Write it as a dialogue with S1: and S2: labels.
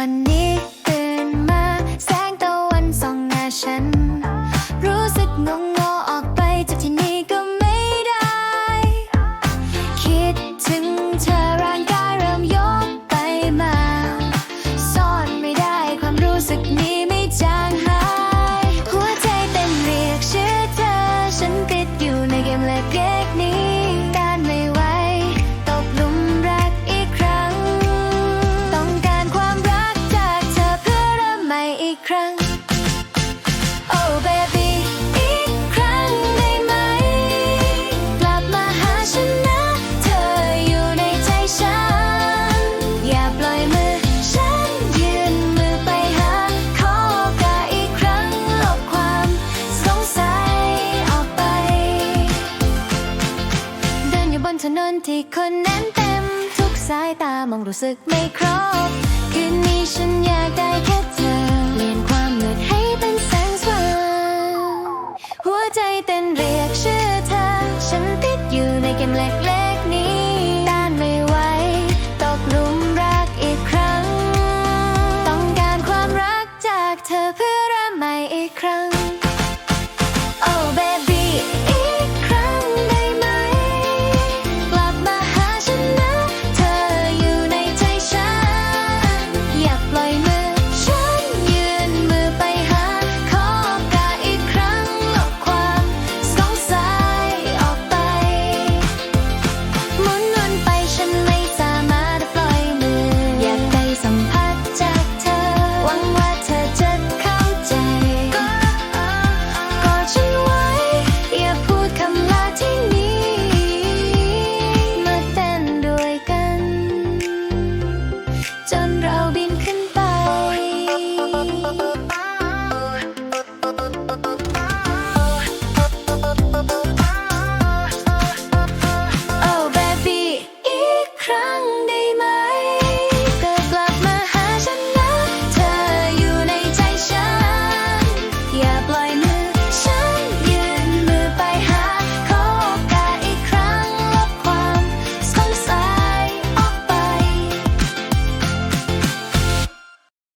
S1: วันนี้ตื่นมาแสงตะวันส่องหน้าฉัน รู้สึกงง นนที่คนแนั้นเต็ม ทุกสายตามองรู้สึกไม่ครบ คืนนี้ฉันอยากได้แค่เธอเปลี่ยนความมืดให้เป็นแสงสว่างหัวใจเต้นเร็ว